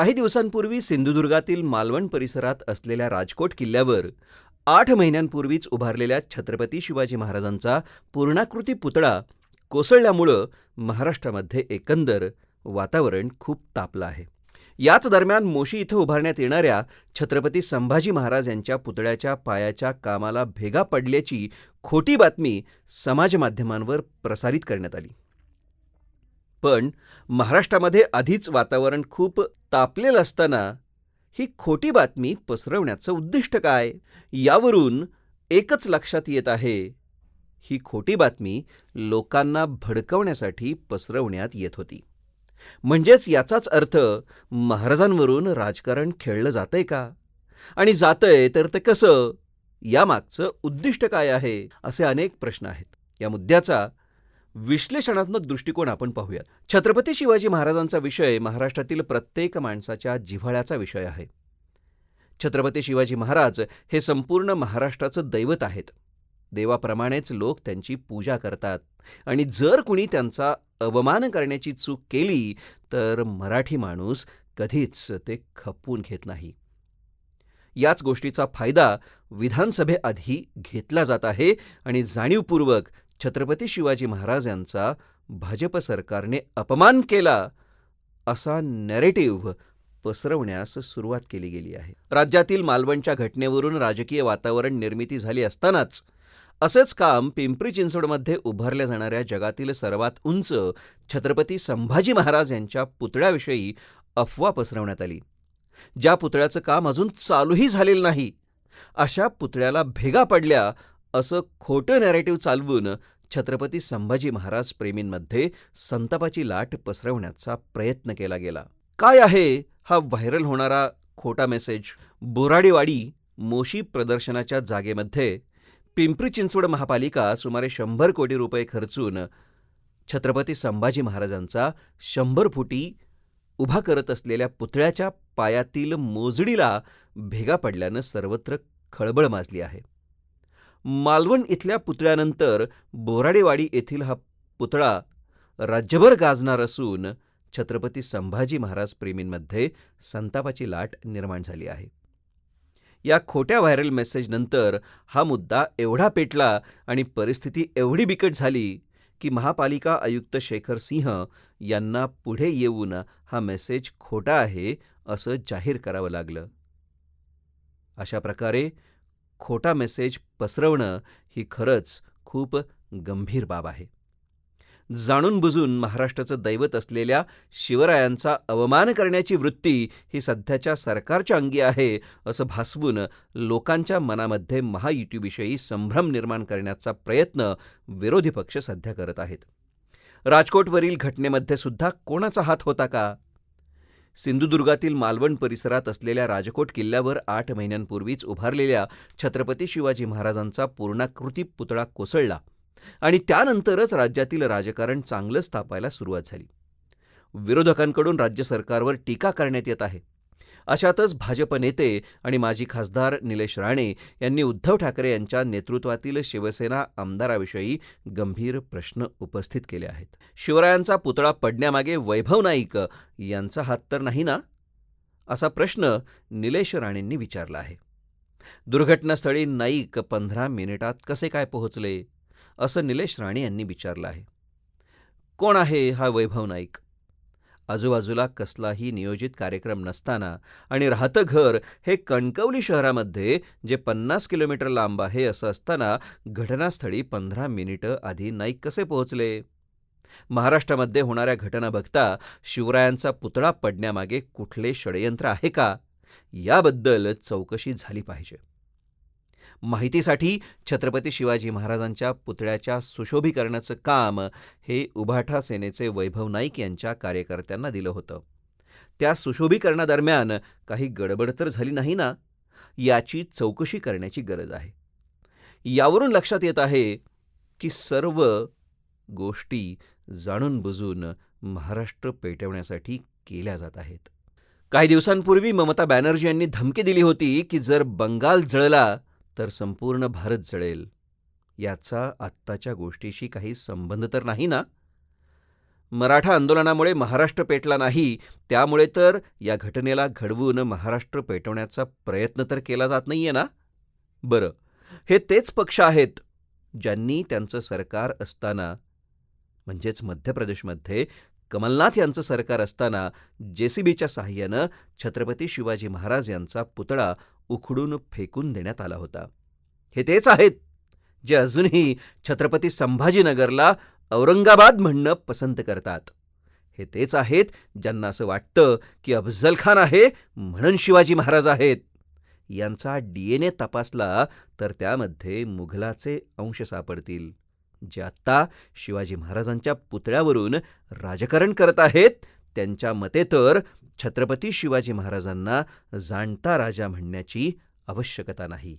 काही दिवसांपूर्वी सिंधुदुर्गातील मालवण परिसरात असलेल्या राजकोट किल्ल्यावर आठ महिन्यांपूर्वीच उभारलेल्या छत्रपती शिवाजी महाराजांचा पूर्णाकृती पुतळा कोसळल्यामुळं महाराष्ट्रामध्ये एकंदर वातावरण खूप तापलं आहे. याच दरम्यान मोशी इथं उभारण्यात येणाऱ्या छत्रपती संभाजी महाराज यांच्या पुतळ्याच्या पायाच्या कामाला भेगा पडल्याची खोटी बातमी समाजमाध्यमांवर प्रसारित करण्यात आली. पण महाराष्ट्रामध्ये आधीच वातावरण खूप तापलेलं असताना ही खोटी बातमी पसरवण्याचं उद्दिष्ट काय? यावरून एकच लक्षात येत आहे. ही खोटी बातमी लोकांना भडकवण्यासाठी पसरवण्यात येत होती. म्हणजेच याचाच अर्थ महाराजांवरून राजकारण खेळलं जातंय का? आणि जातंय तर ते कसं? यामागचं उद्दिष्ट काय आहे? असे अनेक प्रश्न आहेत. या मुद्द्याचा विश्लेषणात्मक दृष्टिकोन आपण पाहूयात. छत्रपती शिवाजी महाराजांचा विषय महाराष्ट्रातील प्रत्येक माणसाच्या जिव्हाळ्याचा विषय आहे. छत्रपती शिवाजी महाराज हे संपूर्ण महाराष्ट्राचं दैवत आहेत. देवाप्रमाणेच लोक त्यांची पूजा करतात. आणि जर कुणी त्यांचा अवमान करण्याची चूक केली तर मराठी माणूस कधीच ते खपवून घेत नाही. याच गोष्टीचा फायदा विधानसभेआधी घेतला जात आहे आणि जाणीवपूर्वक छत्रपती शिवाजी महाराज यांचा भाजप सरकारने अपमान केला असा नॅरेटिव्ह पसरवण्यास सुरुवात केली गेली आहे. राज्यातील मालवणच्या घटनेवरून राजकीय वातावरण निर्मिती झाली असतानाच असेच काम पिंपरी चिंचवडमध्ये उभारल्या जाणाऱ्या जगातील सर्वात उंच छत्रपती संभाजी महाराज यांच्या पुतळ्याविषयी अफवा पसरवण्यात आली. ज्या पुतळ्याचं काम अजून चालूही झालेलं नाही अशा पुतळ्याला भेगा पडल्या असं खोटं नॅरेटिव्ह चालवून छत्रपती संभाजी महाराज प्रेमींमध्ये संतापाची लाट पसरवण्याचा प्रयत्न केला गेला. काय आहे हा व्हायरल होणारा खोटा मेसेज बोराडेवाडी मोशी प्रदर्शनाच्या जागेमध्ये पिंपरी चिंचवड महापालिका सुमारे शंभर कोटी रुपये खर्चून छत्रपती संभाजी महाराजांचा शंभर फुटी उभा करत असलेल्या पुतळ्याच्या पायातील मोजडीला भेगा पडल्यानं सर्वत्र खळबळ माजली आहे. मालवण इथल्या पुतळ्यानंतर बोराडेवाडी येथील हा पुतळा राज्यभर गाजणार असून छत्रपती संभाजी महाराज प्रेमींमध्ये संतापाची लाट निर्माण झाली आहे. या खोट्या व्हायरल मेसेजनंतर हा मुद्दा एवढा पेटला आणि परिस्थिती एवढी बिकट झाली की महापालिका आयुक्त शेखर सिंह यांना पुढे येऊन हा मेसेज खोटा आहे असं जाहीर करावं लागलं. अशा प्रकारे खोटा मेसेज पसरवणं ही खरंच खूप गंभीर बाब आहे. जाणून बुजून महाराष्ट्राचं दैवत असलेल्या शिवरायांचा अवमान करण्याची वृत्ती ही सध्याच्या सरकारच्या अंगी आहे असं भासवून लोकांच्या मनामध्ये महायुतीविषयी संभ्रम निर्माण करण्याचा प्रयत्न विरोधी पक्ष सध्या करत आहेत. राजकोटवरील घटनेमध्ये सुद्धा कोणाचा हात होता का? सिंधुदुर्गातील मालवण परिसरात असलेल्या राजकोट किल्ल्यावर आठ महिन्यांपूर्वीच उभारलेल्या छत्रपती शिवाजी महाराजांचा पूर्णाकृती पुतळा कोसळला आणि त्यानंतरच राज्यातील राजकारण चांगलंच तापायला सुरुवात झाली. विरोधकांकडून राज्य सरकारवर टीका करण्यात येत आहे. अशातच भाजप नेते आणि माजी खासदार निलेश राणे यांनी उद्धव ठाकरे यांच्या नेतृत्वातील शिवसेना आमदाराविषयी गंभीर प्रश्न उपस्थित केले आहेत. शिवरायांचा पुतळा पडण्यामागे वैभव नाईक यांचा हात तर नाही ना? असा प्रश्न निलेश राणेंनी विचारला आहे. दुर्घटनास्थळी नाईक पंधरा मिनिटात कसे काय पोहोचले? असं निलेश राणे यांनी विचारलं आहे. कोण आहे हा वैभव नाईक? आजूबाजूला कसलाही नियोजित कार्यक्रम नसताना आणि राहतं घर हे कणकवली शहरामध्ये जे पन्नास किलोमीटर लांब आहे असं असताना घटनास्थळी पंधरा मिनिटं आधी नाईक कसे पोहोचले? महाराष्ट्रामध्ये होणाऱ्या घटना बघता शिवरायांचा पुतळा पडण्यामागे कुठले षडयंत्र आहे का? याबद्दल चौकशी झाली पाहिजे. माहितीसाठी छत्रपती शिवाजी महाराजांच्या पुतळ्याच्या सुशोभीकरणाचं काम हे उभाठा सेनेचे वैभव नाईक यांच्या कार्यकर्त्यांना दिलं होतं. त्या सुशोभीकरणादरम्यान काही गडबड तर झाली नाही ना? याची चौकशी करण्याची गरज आहे. यावरून लक्षात येत आहे की सर्व गोष्टी जाणून बुजून महाराष्ट्र पेटवण्यासाठी केल्या जात आहेत. काही दिवसांपूर्वी ममता बॅनर्जी यांनी धमकी दिली होती की जर बंगाल जळला तर संपूर्ण भारत जळेल. याचा आत्ताच्या गोष्टीशी काही संबंध तर नाही ना? मराठा आंदोलनामुळे महाराष्ट्र पेटला नाही त्यामुळे तर या घटनेला घडवून महाराष्ट्र पेटवण्याचा प्रयत्न तर केला जात नाहीये ना? बरं हे तेच पक्ष आहेत ज्यांनी त्यांचं सरकार असताना म्हणजेच मध्य प्रदेशमध्ये कमलनाथ यांचं सरकार असताना जेसीबीच्या सहाय्यानं छत्रपती शिवाजी महाराज यांचा पुतळा उखडून फेकून देण्यात आला होता. हे तेच आहेत जे अजूनही छत्रपती संभाजीनगरला औरंगाबाद म्हणणं पसंत करतात. हे तेच आहेत ज्यांना असं वाटतं की अफझल खान आहे म्हणून शिवाजी महाराज आहेत. यांचा डी एन ए तपासला तर त्यामध्ये मुघलाचे अंश सापडतील जे आत्ता शिवाजी महाराजांच्या पुतळ्यावरून राजकारण करत आहेत त्यांच्या मते तर छत्रपती शिवाजी महाराजांना जाणता राजा म्हणण्याची आवश्यकता नाही.